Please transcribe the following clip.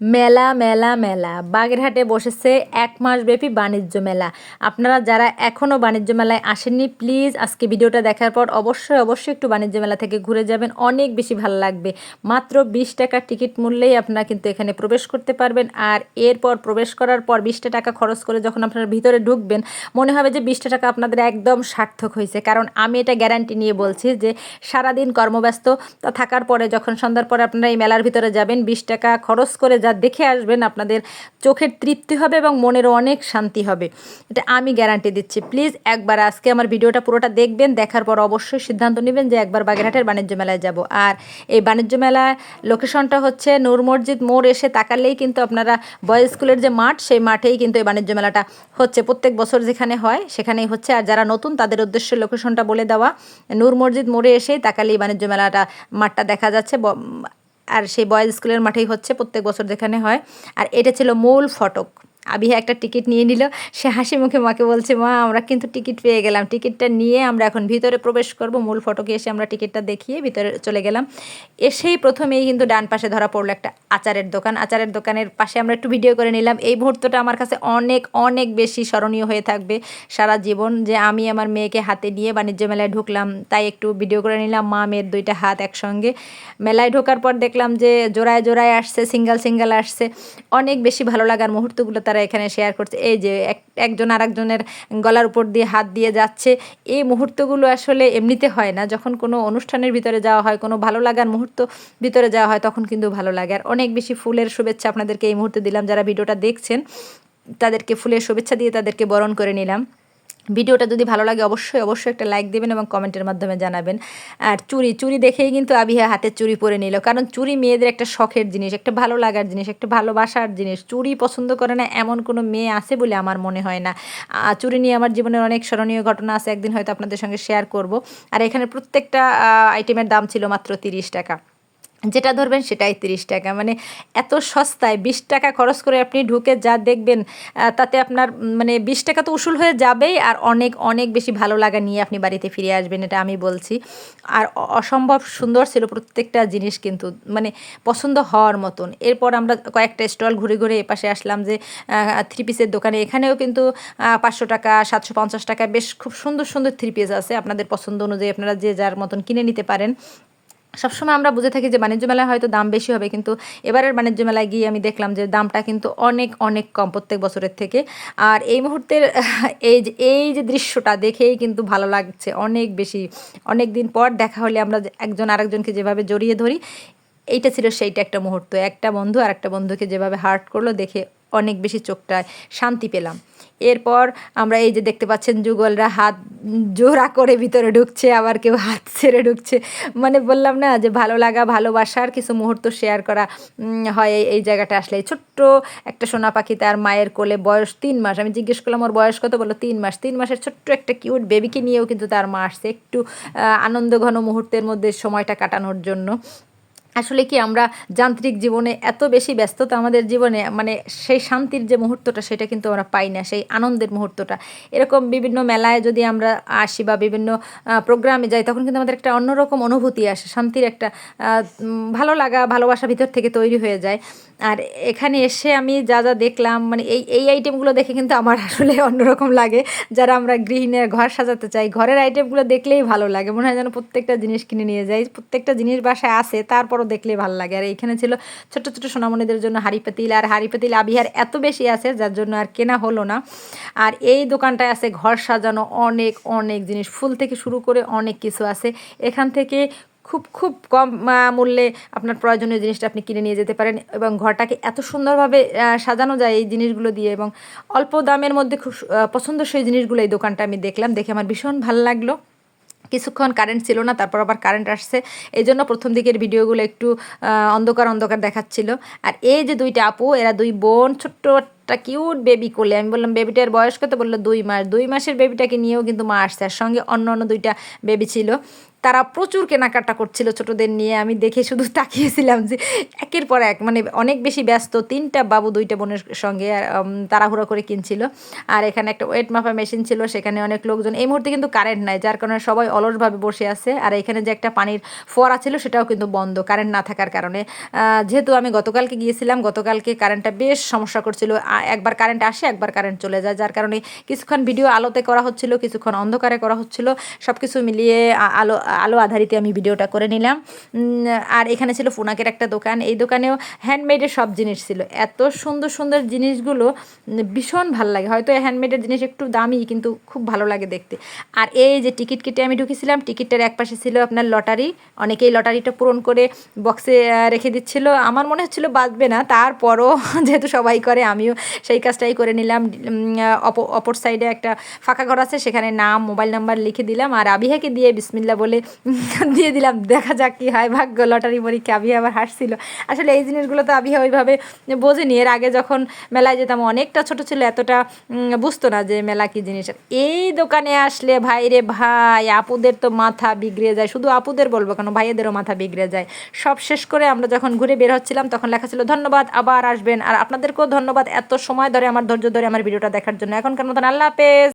মেলা মেলা মেলা। বাগেরহাটে বসেছে এক মাসব্যাপী বাণিজ্য মেলা। আপনারা যারা এখনও বাণিজ্য মেলায় আসেননি প্লিজ আজকে ভিডিওটা দেখার পর অবশ্যই অবশ্যই একটু বাণিজ্য মেলা থেকে ঘুরে যাবেন। অনেক বেশি ভালো লাগবে। মাত্র বিশ টাকার টিকিট মূল্যেই আপনারা কিন্তু এখানে প্রবেশ করতে পারবেন। আর এরপর প্রবেশ করার পর বিশটা টাকা খরচ করে যখন আপনারা ভিতরে ঢুকবেন, মনে হবে যে বিশটা টাকা আপনাদের একদম সার্থক হয়েছে। কারণ আমি এটা গ্যারান্টি নিয়ে বলছি যে সারাদিন কর্মব্যস্ত থাকার পরে যখন সন্ধ্যার পরে আপনারা এই মেলার ভিতরে যাবেন, বিশ টাকা খরচ করে যা দেখে আসবেন আপনাদের চোখের তৃপ্তি হবে এবং মনেরও অনেক শান্তি হবে। এটা আমি গ্যারান্টি দিচ্ছি। প্লিজ একবার আজকে আমার ভিডিওটা পুরোটা দেখবেন, দেখার পর অবশ্যই সিদ্ধান্ত নেবেন যে একবার বাগেরহাটের বাণিজ্য মেলায় যাব। আর এই বাণিজ্য মেলা লোকেশনটা হচ্ছে নূর মসজিদ মোড় এসে তাকালেই কিন্তু আপনারা বয়েজ স্কুলের যে মাঠ, সেই মাঠেই কিন্তু এই বাণিজ্য মেলাটা হচ্ছে। প্রত্যেক বছর যেখানে হয়, সেখানেই হচ্ছে। আর যারা নতুন, তাদের উদ্দেশ্যে লোকেশনটা বলে দেওয়া। নূর মসজিদ মোড়ে এসেই তাকালেই বাণিজ্য মেলাটা, মাঠটা দেখা যাচ্ছে। আর সেই বয়েজ স্কুলের মাঠেই হচ্ছে প্রত্যেক বছর যেখানে হয়। আর এটা ছিল মূল ফটক। আবিহা একটা টিকিট নিয়ে নিল। সে হাসি মুখে মাকে বলছে, মা, আমরা কিন্তু টিকিট পেয়ে গেলাম। টিকিটটা নিয়ে আমরা এখন ভিতরে প্রবেশ করব। মূল ফটকে এসে আমরা টিকিটটা দেখিয়ে ভিতরে চলে গেলাম। এসেই প্রথমেই কিন্তু ডান পাশে ধরা পড়ল একটা আচারের দোকান। আচারের দোকানের পাশে আমরা একটু ভিডিও করে নিলাম। এই মুহূর্তটা আমার কাছে অনেক অনেক বেশি স্মরণীয় হয়ে থাকবে। সারা জীবন যে আমি আমার মেয়েকে হাতে নিয়ে বাণিজ্য মেলায় ঢুকলাম, তাই একটু ভিডিও করে নিলাম, মা, মেয়ের দুইটা হাত একসঙ্গে। মেলায় ঢোকার পর দেখলাম যে জোড়ায় জোড়ায় আসছে, সিঙ্গেল সিঙ্গেল আসছে। অনেক বেশি ভালো লাগার মুহূর্তগুলো তারা এখানে শেয়ার করছে। এই যে এক, একজন আরেকজনের গলার উপর দিয়ে হাত দিয়ে যাচ্ছে। এই মুহূর্তগুলো আসলে এমনিতে হয় না। যখন কোনো অনুষ্ঠানের ভিতরে যাওয়া হয়, কোনো ভালো লাগার মুহূর্ত ভিতরে যাওয়া হয়, তখন কিন্তু ভালো লাগে। আর অনেক বেশি ফুলের শুভেচ্ছা আপনাদেরকে এই মুহূর্তে দিলাম। যারা ভিডিওটা দেখছেন, তাদেরকে ফুলের শুভেচ্ছা দিয়ে তাদেরকে বরণ করে নিলাম। ভিডিওটা যদি ভালো লাগে, অবশ্যই অবশ্যই একটা লাইক দেবেন এবং কমেন্টের মাধ্যমে জানাবেন। আর চুরি চুরি দেখেই কিন্তু আবিহা হাতে চুরি পরে নিল। কারণ চুরি মেয়েদের একটা শখের জিনিস, একটা ভালো লাগার জিনিস, একটা ভালোবাসার জিনিস। চুরি পছন্দ করে না এমন কোনো মেয়ে আছে বলে আমার মনে হয় না। চুরি নিয়ে আমার জীবনের অনেক স্মরণীয় ঘটনা আছে, একদিন হয়তো আপনাদের সঙ্গে শেয়ার করব। আর এখানে প্রত্যেকটা আইটেমের দাম ছিল মাত্র তিরিশ টাকা। যেটা ধরবেন সেটাই তিরিশ টাকা। মানে এত সস্তায় বিশ টাকা খরচ করে আপনি ঢুকে যা দেখবেন তাতে আপনার মানে বিশ টাকা তো উসুল হয়ে যাবেই আর অনেক অনেক বেশি ভালো লাগা নিয়ে আপনি বাড়িতে ফিরে আসবেন, এটা আমি বলছি। আর অসম্ভব সুন্দর ছিল প্রত্যেকটা জিনিস কিন্তু মানে পছন্দ হওয়ার মতন। এরপর আমরা কয়েকটা স্টল ঘুরে ঘুরে এপাশে আসলাম যে থ্রি পিসের দোকানে। এখানেও কিন্তু পাঁচশো টাকা, সাতশো পঞ্চাশ টাকা বেশ খুব সুন্দর সুন্দর থ্রি পিস আছে। আপনাদের পছন্দ অনুযায়ী আপনারা যে যার মতন কিনে নিতে পারেন। সবসময় আমরা বুঝে থাকি যে বাণিজ্য মেলায় হয়তো দাম বেশি হবে, কিন্তু এবারের বাণিজ্য মেলায় গিয়ে আমি দেখলাম যে দামটা কিন্তু অনেক অনেক কম প্রত্যেক বছরের থেকে। আর এই মুহূর্তের এই যে এই যে দৃশ্যটা দেখেই কিন্তু ভালো লাগছে অনেক বেশি। অনেক দিন পর দেখা হলে আমরা একজন আরেকজনকে যেভাবে জড়িয়ে ধরি, এইটা ছিল সেইটা একটা মুহূর্ত। একটা বন্ধু আর একটা বন্ধুকে যেভাবে হার্ট করল দেখে অনেক বেশি চোখটায় শান্তি পেলাম। এরপর আমরা এই যে দেখতে পাচ্ছেন যুগলরা হাত জোড়া করে ভিতরে ঢুকছে আবার কেউ হাত ছেড়ে ঢুকছে। মানে বললাম না যে ভালো লাগা ভালোবাসার কিছু মুহূর্ত শেয়ার করা হয় এই- জায়গাটা আসলে। ছোট্ট একটা সোনা পাখি তার মায়ের কোলে বয়স তিন মাস। আমি জিজ্ঞেস করলাম ওর বয়স কত? বলল তিন মাস। তিন মাসের ছোট্ট একটা কিউট বেবিকে নিয়েও কিন্তু তার মা আসছে। একটু আহ, আনন্দঘন মুহূর্তের মধ্যে সময়টা কাটানোর জন্য। আসলে কি আমরা যান্ত্রিক জীবনে এত বেশি ব্যস্ততা আমাদের জীবনে মানে সেই শান্তির যে মুহূর্তটা সেটা কিন্তু আমরা পাই না, সেই আনন্দের মুহূর্তটা। এরকম বিভিন্ন মেলায় যদি আমরা আসি বা বিভিন্ন প্রোগ্রামে যাই, তখন কিন্তু আমাদের একটা অন্যরকম অনুভূতি আসে, শান্তির একটা ভালো লাগা, ভালোবাসা ভিতর থেকে তৈরি হয়ে যায়। আর এখানে এসে আমি যা যা দেখলাম মানে এই এই আইটেমগুলো দেখে কিন্তু আমার আসলে অন্যরকম লাগে। যারা আমরা গৃহিণীর ঘর সাজাতে চাই, ঘরের আইটেমগুলো দেখলেই ভালো লাগে। মনে হয় যেন প্রত্যেকটা জিনিস কিনে নিয়ে যাই, প্রত্যেকটা জিনিস বাসায় আসে, তারপরও দেখলেই ভালো লাগে। আর এইখানে ছিল ছোট ছোট সোনামণিদের জন্য হাঁড়ি পাতিল, আর হাঁড়ি পাতিল আবিহার এত বেশি আছে, যার জন্য আর কেনা হলো না। আর এই দোকানটায় আছে ঘর সাজানো অনেক অনেক জিনিস। ফুল থেকে শুরু করে অনেক কিছু আছে। এখান থেকে খুব খুব কম মূল্যে আপনার প্রয়োজনীয় জিনিসটা আপনি কিনে নিয়ে যেতে পারেন এবং ঘরটাকে এত সুন্দরভাবে সাজানো যায় এই জিনিসগুলো দিয়ে এবং অল্প দামের মধ্যে খুব পছন্দসই জিনিসগুলো এই দোকানটা আমি দেখলাম, দেখে আমার ভীষণ ভালো লাগল। কিছুক্ষণ কারেন্ট ছিল না, তারপর আবার কারেন্ট আসছে। এই জন্য প্রথম দিকের ভিডিওগুলো একটু অন্ধকার অন্ধকার দেখাচ্ছিল। আর এই যে দুইটা আপু, এরা দুই বোন, ছোট্ট একটা কিউট বেবি করলে, আমি বললাম বেবিটার বয়স কত? বলল, দুই মাস। দুই মাসের বেবিটাকে নিয়েও কিন্তু মা আসছে, আর সঙ্গে অন্য অন্য দুইটা বেবি ছিল। তারা প্রচুর কেনাকাটা করছিল ছোটদের নিয়ে। আমি দেখে শুধু তাকিয়েছিলাম যে একের পর এক মানে অনেক বেশি ব্যস্ত, তিনটা বাবু, দুইটা বোনের সঙ্গে তাড়াহুড়ো করে কিনছিল। আর এখানে একটা ওয়েট মাপা মেশিন ছিল, সেখানে অনেক লোকজন, এই মুহূর্তে কিন্তু কারেন্ট নাই, যার কারণে সবাই অলসভাবে বসে আছে। আর এখানে যে একটা পানির ফোয়ারা ছিল, সেটাও কিন্তু বন্ধ কারেন্ট না থাকার কারণে। যেহেতু আমি গতকালকে গিয়েছিলাম, গতকালকে কারেন্টটা বেশ সমস্যা করছিল। একবার কারেন্ট আসে, একবার কারেন্ট চলে যায়, যার কারণে কিছুক্ষণ ভিডিও আলোতে করা হচ্ছিল, কিছুক্ষণ অন্ধকারে করা হচ্ছিল। সব কিছু মিলিয়ে আলো আলো আধারিতে আমি ভিডিওটা করে নিলাম। আর এখানে ছিল ফোনাকের একটা দোকান। এই দোকানেও হ্যান্ডমেডের সব জিনিস ছিল। এত সুন্দর সুন্দর জিনিসগুলো ভীষণ ভালো লাগে। হয়তো হ্যান্ডমেডের জিনিস একটু দামি, কিন্তু খুব ভালো লাগে দেখতে। আর এই যে টিকিট কেটে আমি ঢুকেছিলাম টিকিটটার এক পাশে ছিল আপনার লটারি। অনেকেই লটারিটা পূরণ করে বক্সে রেখে দিচ্ছিল। আমার মনে হচ্ছিল বাঁচবে না। তারপরও যেহেতু সবাই করে, আমিও সেই কাজটাই করে নিলাম। অপ- অপর সাইডে একটা ফাঁকা ঘর আছে, সেখানে নাম, মোবাইল নাম্বার লিখে দিলাম। আর আবিহাকে দিয়ে বিসমিল্লা বলে দিয়ে দিলাম, দেখা যাক কি হয়। ভাগ্য, লটারি পরীক্ষা আবিহা আবার হাসছিল আসলে এই জিনিসগুলো তো আবিহা ওইভাবে বোঝেনি। এর আগে যখন মেলায় যেতাম, অনেকটা ছোট ছিল, এতটা বুঝতো না যে মেলা কি জিনিস। এই দোকানে আসলে ভাই রে ভাই, আপুদের তো মাথা বিগড়ে যায়। শুধু আপুদের বলব কেন, ভাইয়েদেরও মাথা বিগড়ে যায়। সব শেষ করে আমরা যখন ঘুরে বের হচ্ছিলাম, তখন লেখা ছিল, ধন্যবাদ, আবার আসবেন। আর আপনাদেরকেও ধন্যবাদ, এত সময় ধরে, আমার ধৈর্য ধরে আমার ভিডিওটা দেখার জন্য। এখনকার মতন আল্লাহ হাফেজ।